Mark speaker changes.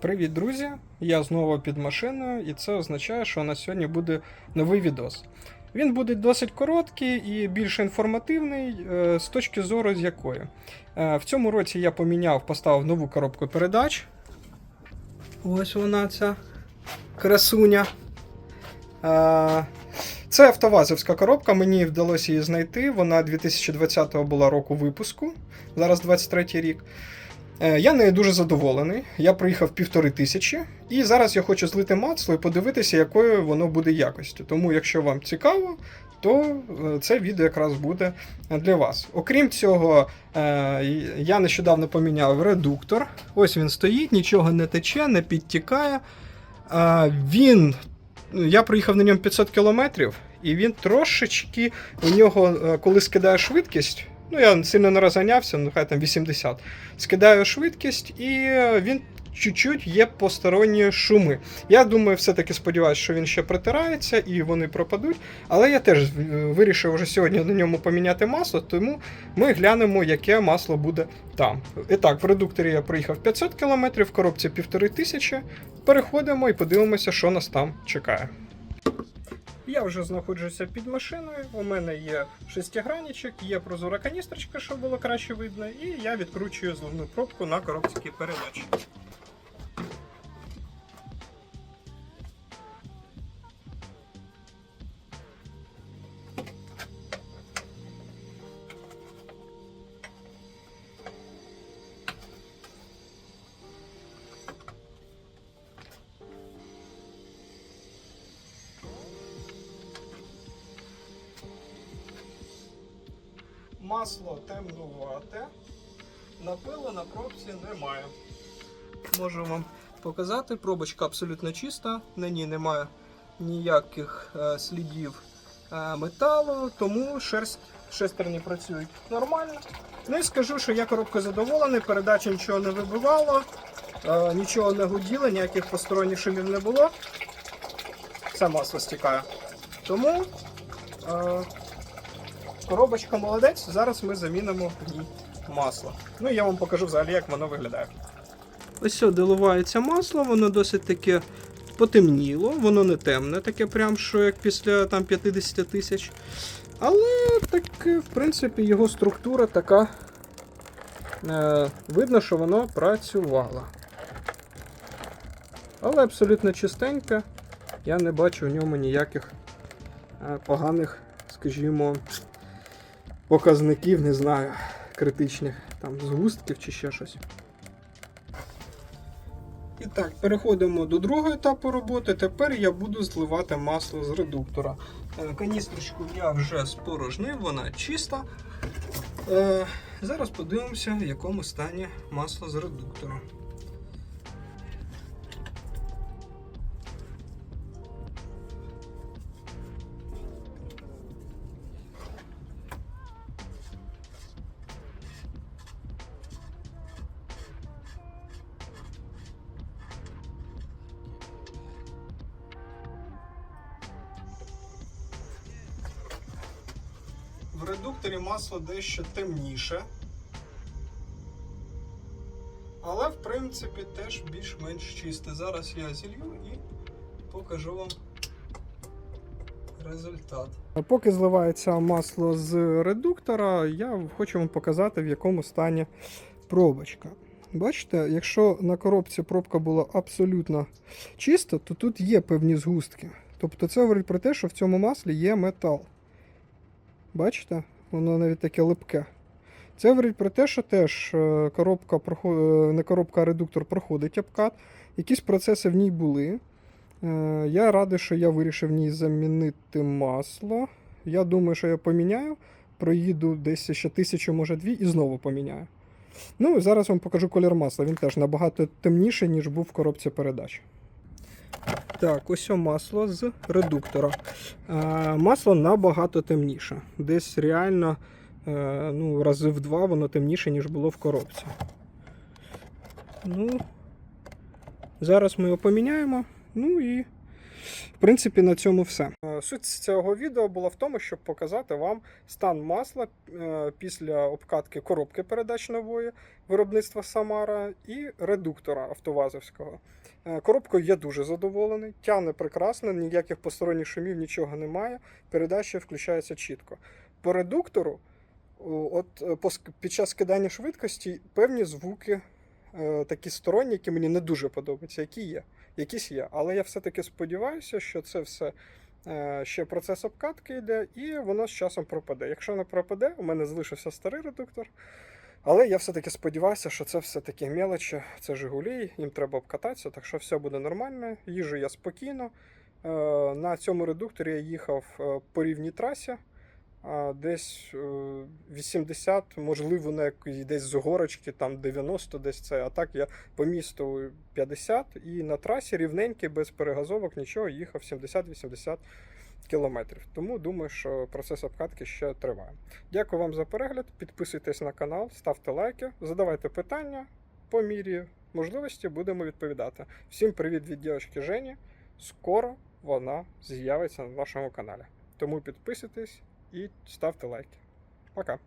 Speaker 1: Привіт, друзі! Я знову під машиною, і це означає, що у нас сьогодні буде новий відос. Він буде досить короткий і більш інформативний, е, з точки зору з якої. Е, В цьому році я поміняв, поставив нову коробку передач. Ось вона ця красуня. Е, Це автовазовська коробка, мені вдалося її знайти. Вона 2020 була року випуску, зараз 23 рік. Е, Я нею дуже задоволений. Я приїхав півтори тисячі, і зараз я хочу злити масло і подивитися, якою воно буде якістю. Тому, якщо вам цікаво, то е, це відео якраз буде для вас. Окрім цього, е, я нещодавно поміняв редуктор. Ось він стоїть, нічого не тече, не підтікає. Він. Я проїхав на ньому 500 кілометрів, і він трошечки у нього, коли скидає швидкість. Ну, я сильно не розганявся, ну хай там 80. Скидаю швидкість, і він чуть-чуть є посторонні шуми. Я думаю, все-таки сподіваюся, що він ще притирається і вони пропадуть. Але я теж е, вирішив вже сьогодні на ньому поміняти масло, тому ми глянемо, яке масло буде там. І так, в редукторі я проїхав 500 км, в коробці 1500. Переходимо і подивимося, що нас там чекає. Я вже знаходжуся під машиною. У мене є шестигранничок, є прозора каністрочка, щоб було краще видно, і я відкручую зливну пробку на коробці передач. Масло темнувате, напилу на пробці немає. Можу вам показати, пробочка абсолютно чиста, на ній немає ніяких е, слідів е, металу, тому шерсть, шестерні працюють нормально. Ну і скажу, що я коробкою задоволений, передача нічого не вибивала, е, нічого не гуділо, ніяких посторонніх шумів не було. Все масло стікає. Тому е, коробочка молодець, зараз ми замінимо ній масло. Ну і я вам покажу взагалі, як воно виглядає. Ось все, доливається масло, воно досить таке потемніло, воно не темне, таке прям, що як після там 50 тисяч. Але таке, в принципі, його структура така. Е, видно, що воно працювало. Але абсолютно чистеньке. Я не бачу в ньому ніяких е, поганих, скажімо, показників, не знаю, критичних, там, згустків чи ще щось. І так, переходимо до другого етапу роботи. Тепер я буду зливати масло з редуктора. Е, Каністрочку я вже спорожнив, вона чиста. Е, Зараз подивимося, в якому стані масло з редуктора. В редукторі масло дещо темніше. Але, в принципі, теж більш-менш чисте. Зараз я зілью і покажу вам результат. Поки зливається масло з редуктора, я хочу вам показати, в якому стані пробочка. Бачите, якщо на коробці пробка була абсолютно чиста, то тут є певні згустки. Тобто це говорить про те, що в цьому маслі є метал. Бачите? Воно навіть таке липке. Це говорить про те, що теж е, коробка е, не коробка, а редуктор проходить обкат. Якісь процеси в ній були. Е, Я радий, що я вирішив в ній замінити масло. Я думаю, що я поміняю. Проїду десь ще тисячу, може дві, і знову поміняю. Ну зараз вам покажу колір масла. Він теж набагато темніший, ніж був в коробці передач. Так, ось масло з редуктора. Е, масло набагато темніше. Десь реально е, ну, рази в два воно темніше, ніж було в коробці. Ну, зараз ми його поміняємо. Ну і В принципі, на цьому все. Е, Суть цього відео була в тому, щоб показати вам стан масла е, після обкатки коробки передач нової виробництва Самара і редуктора автовазовського. Е, Коробкою я дуже задоволений, тягне прекрасно, ніяких посторонніх шумів, нічого немає. Передача включається чітко. По редуктору, от під час скидання швидкості певні звуки такі сторонні, які мені не дуже подобаються, які є. Якісь є. Але я все-таки сподіваюся, що це все е, ще процес обкатки йде, і воно з часом пропаде. Якщо не пропаде, у мене залишився старий редуктор. Але я все-таки сподіваюся, що це все-таки мелочі, це Жигулі, їм треба обкататися, так що все буде нормально. Їжу я спокійно. Е, На цьому редукторі я їхав е, по рівній трасі. Десь е, 80, можливо, на якійсь десь з горочки, там 90, десь це. А так я по місту 50 і на трасі рівненький, без перегазовок, нічого, їхав 70-80 кілометрів. Тому думаю, що процес обкатки ще триває. Дякую вам за перегляд. Підписуйтесь на канал, ставте лайки, задавайте питання. По мірі можливості будемо відповідати. Всім привіт від дівчинки Жені. Скоро вона з'явиться на нашому каналі. Тому підписуйтесь і ставте лайки. Пока.